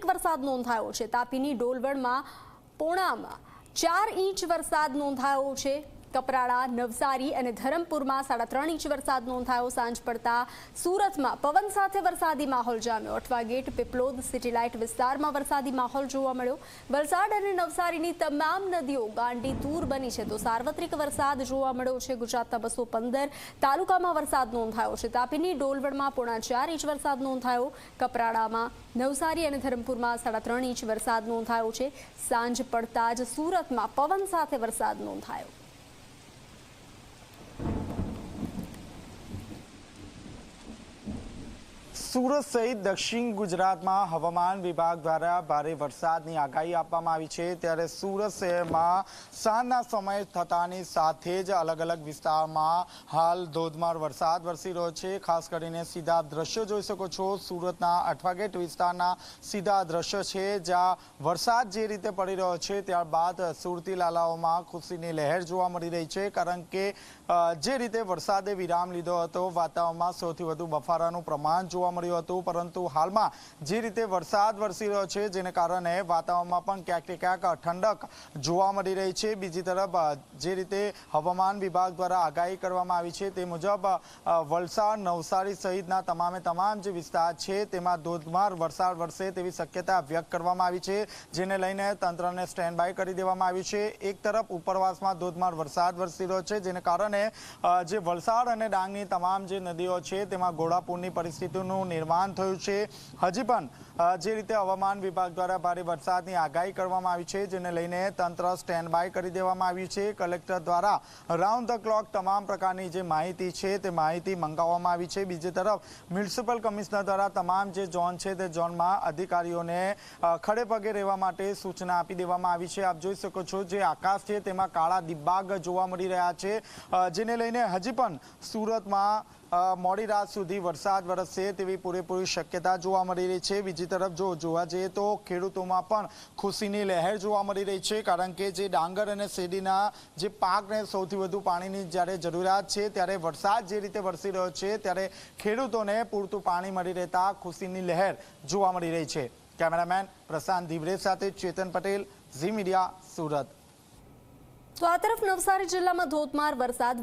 સાર્વત્રિક વરસાદ નોંધાયો છે. તાપીની ડોલવણમાં પોણામાં ચાર ઇંચ વરસાદ નોંધાયો છે. કપરાડા, નવસારી અને ધરમપુરમાં સાડા ત્રણ ઇંચ વરસાદ નોંધાયો. સાંજ પડતા સુરતમાં પવન સાથે વરસાદી માહોલ જામ્યો. Athwa gate, Piplod city light વિસ્તારમાં વરસાદી માહોલ જોવા મળ્યો. વલસાડ અને નવસારીની તમામ નદીઓ ગાંડી તૂર બની છે તો સાર્વત્રિક વરસાદ જોવા મળ્યો છે. ગુજરાતના બસો તાલુકામાં વરસાદ નોંધાયો છે. તાપીની ડોલવડમાં પોણા ચાર ઇંચ વરસાદ નોંધાયો. કપરાડામાં નવસારી અને ધરમપુરમાં સાડા ત્રણ ઇંચ વરસાદ નોંધાયો છે. સાંજ પડતા જ સુરતમાં પવન સાથે વરસાદ નોંધાયો. સુરત સહિત દક્ષિણ ગુજરાતમાં હવામાન વિભાગ દ્વારા ભારે વરસાદની આગાહી આપવામાં આવી છે. ત્યારે સુરત શહેરમાં સાંજના સમય થતાની સાથે જ અલગ અલગ વિસ્તારમાં હાલ ધોધમાર વરસાદ વરસી રહ્યો છે. ખાસ કરીને સીધા દ્રશ્યો જોઈ શકો છો. સુરતના અઠવાગેટ વિસ્તારના સીધા દ્રશ્યો છે, જ્યાં વરસાદ જે રીતે પડી રહ્યો છે, ત્યારબાદ સુરતી લાલાઓમાં ખુશીની લહેર જોવા મળી રહી છે. કારણ કે જે રીતે વરસાદે વિરામ લીધો હતો, વાતાવરણમાં સૌથી વધુ બફારાનું પ્રમાણ જોવા મળ્યું હતું. પરંતુ હાલમાં જે રીતે વરસાદ વરસી રહ્યો છે, જેને કારણે વાતાવરણમાં પણ ક્યાંક ને ક્યાંક ઠંડક જોવા મળી રહી છે. બીજી તરફ જે રીતે હવામાન વિભાગ દ્વારા આગાહી કરવામાં આવી છે, તે મુજબ વલસાડ, નવસારી સહિતના તમામે તમામ જે વિસ્તાર છે, તેમાં ધોધમાર વરસાદ વરસે તેવી શક્યતા વ્યક્ત કરવામાં આવી છે, જેને લઈને તંત્રને સ્ટેન્ડ બાય કરી દેવામાં આવ્યું છે. એક તરફ, ઉપરવાસમાં ધોધમાર વરસાદ વરસી રહ્યો છે, જેને કારણે જે વલસાડ અને ડાંગની તમામ જે નદીઓ છે, તેમાં ઘોડાપૂરની પરિસ્થિતિનું નિર્માણ થયું છે. હજી પણ જે રીતે હવામાન વિભાગ દ્વારા ભારે વરસાદની આગાહી કરવામાં આવી છે, જેને લઈને તંત્ર સ્ટેન્ડ બાય કરી દેવામાં આવ્યું છે. કલેક્ટર દ્વારા રાઉન્ડ ધ ક્લોક તમામ પ્રકારની જે માહિતી છે, તે માહિતી મંગાવવામાં આવી છે. બીજી તરફ, મ્યુનિસિપલ કમિશનર દ્વારા તમામ જે ઝોન છે, તે ઝોનમાં અધિકારીઓને ખડે પગે રહેવા માટે સૂચના આપી દેવામાં આવી છે. આપ જોઈ શકો છો જે આકાશ છે, તેમાં કાળા દિબાગ જોવા મળી રહ્યા છે. જેને લઈને હજી પણ સુરતમાં મોડી રાત સુધી વરસાદ વરસશે તેવી પૂરેપૂરી શક્યતા જોવા મળી રહી છે. બીજી તરફ જો જોવા જઈએ તો ખેડૂતોમાં પણ ખુશીની લહેર જોવા મળી રહી છે, કારણ કે જે ડાંગર અને શેરડીના જે પાકને સૌથી વધુ પાણીની જ્યારે જરૂરિયાત છે, ત્યારે વરસાદ જે રીતે વરસી રહ્યો છે, ત્યારે ખેડૂતોને પૂરતું પાણી મળી રહેતા ખુશીની લહેર જોવા મળી રહી છે. કેમેરામેન પ્રશાંત ધીવરે સાથે ચેતન પટેલ, ઝી મીડિયા, સુરત. તો આ તરફ નવસારી જિલ્લામાં ધોધમાર વરસાદ